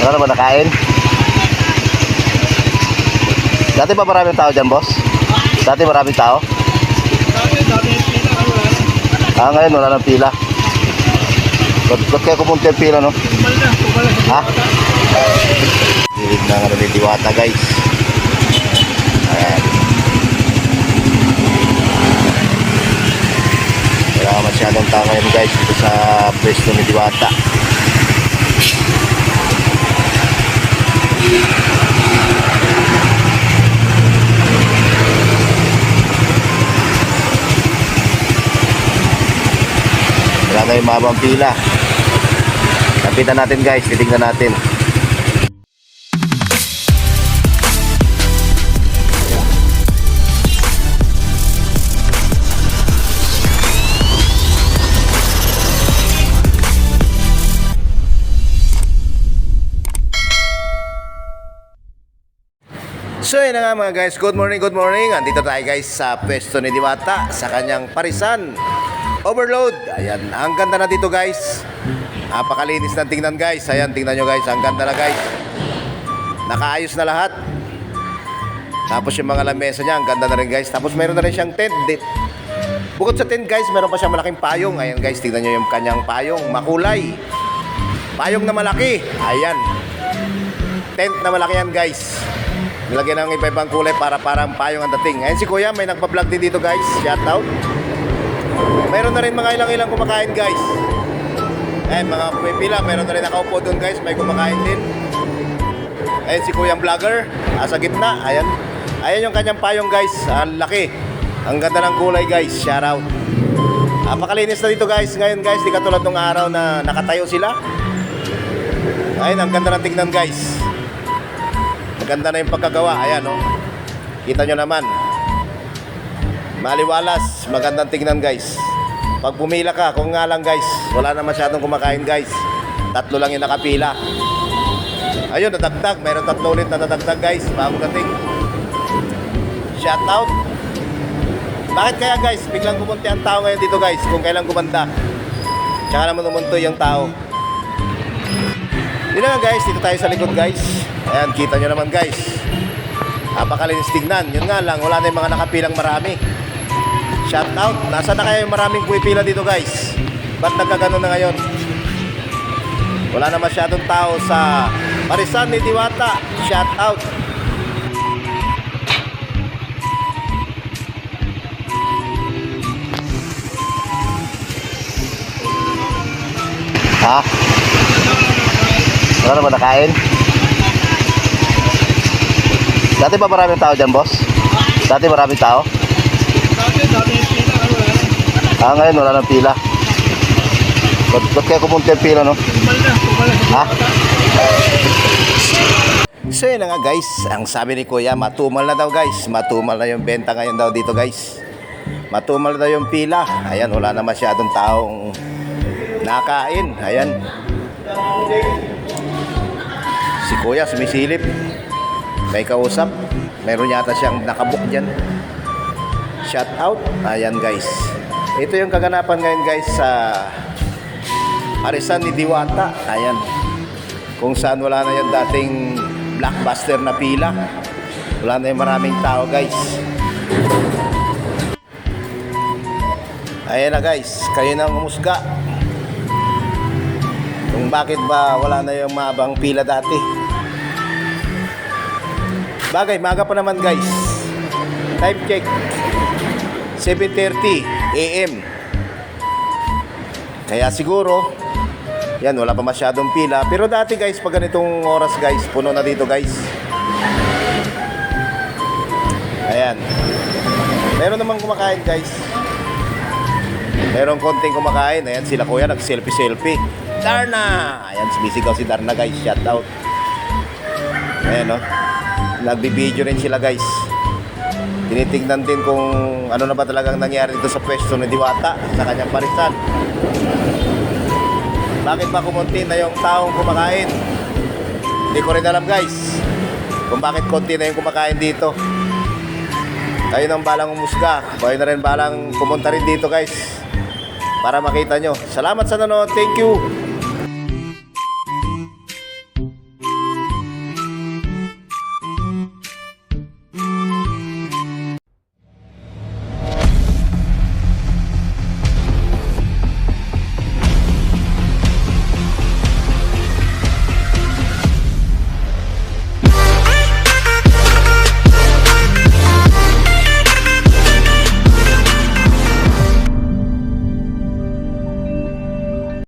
Wala na ba nakain? Dati ba maraming tao dyan, boss? Dati maraming tao? Ah, ngayon wala nang pila. Ba't, ba't kaya kumunti ang pila, no? Ha? Hilig na nga ni Diwata, guys. Ayan. Wala masyadong tao ngayon, guys, dito sa pwesto ni Diwata. Wala na yung mahabang pila. Kapitan natin guys, titignan natin. So yun nga mga guys, good morning, good morning. Andito tayo guys sa pwesto ni Diwata sa kanyang parisan. Overload. Ayan, ang ganda na dito guys. Napakalinis ng tingnan guys. Ayan, tingnan nyo guys, ang ganda na guys. Nakaayos na lahat. Tapos yung mga lamesa niya, ang ganda na rin guys. Tapos meron na rin siyang tent. Bukod sa tent guys, meron pa siyang malaking payong. Ayan guys, tingnan nyo yung kanyang payong. Makulay. Payong na malaki. Ayan. Tent na malaki yan guys. Nilagyan ng iba-ibang kulay para parang payong ang dating. Ayan si Kuya, may nagpa-vlog din dito guys. Shout out. Meron na rin mga ilang-ilang kumakain guys. Ayan, mga pumipila. Meron na rin nakaupo doon guys. May kumakain din. Ayan si Kuyang Vlogger. Ah, sa gitna. Ayan. Ayan yung kanyang payong guys. Ang laki. Ang ganda ng kulay guys. Shout out. Napakalinis na dito guys. Ngayon guys, di katulad nung araw na nakatayo sila. Ayun, ang ganda ng tignan guys. Maganda na yung pagkagawa. Ayan, oh. Kita nyo naman. Maliwalas. Magandang tignan, guys. Pag pumila ka, kung nga lang, guys, wala na masyadong kumakain, guys. Tatlo lang yung nakapila. Ayun, nadagdag. Mayroon tatlo ulit na nadagdag, guys. Bago dating. Shout out. Bakit kaya, guys, biglang kumunti ang tao ngayon dito, guys? Kung kailan gumanda. Tsaka naman umuntoy yung tao. Yun na guys, dito tayo sa likod guys. Ayan, kita nyo naman guys. Napakalinis tignan. Yun nga lang, wala na yung mga nakapilang marami. Shout out. Nasaan na yung maraming pumipila dito guys? Ba't nagkaganon na ngayon? Wala na masyadong tao sa Parisan ni Diwata. Shout out. Ha? Wala na ba nakain? Dati ba maraming tao dyan, boss? Dati maraming tao? Ah, ngayon wala nang pila. Ba't, ba't kaya kumunti ang pila, no? Ha? So yun nga guys, ang sabi ni Kuya, matumal na daw guys. Matumal na yung benta ngayon daw dito guys. Matumal na daw yung pila. Ayan, wala na masyadong taong nakain. Ayan. Si Kuya sumisilip. May kausap. Meron yata siyang nakabook dyan. Shout out. Ayan guys. Ito yung kaganapan ngayon guys sa Arisan ni Diwata. Ayan. Kung saan wala na yung dating blockbuster na pila. Wala na yung maraming tao guys. Ayan na guys. Kayo na umusga. Kung bakit ba wala na yung mabang pila dati. Bagay, maga pa naman guys. Time check. 7.30 AM. Kaya siguro, yan, wala pa masyadong pila. Pero dati guys, pag ganitong oras guys, puno na dito guys. Ayan. Meron namang kumakain guys. Meron konting kumakain. Ayan, sila kuya, nag-selfie-selfie. Darna! Ayan, sumisigaw si Darna guys. Shout out. Ayan, no? Nagbibideo rin sila guys. Tinitingnan din kung ano na ba talagang nangyari dito sa pwesto ni Diwata sa kanyang parisan. Bakit ba kumunti na yung taong kumakain? Hindi ko rin alam guys. Kung bakit konti na yung kumakain dito. Kayo nang balang umusga. Kayo na rin balang pumunta rin dito guys. Para makita nyo. Salamat sa nanonood. Thank you.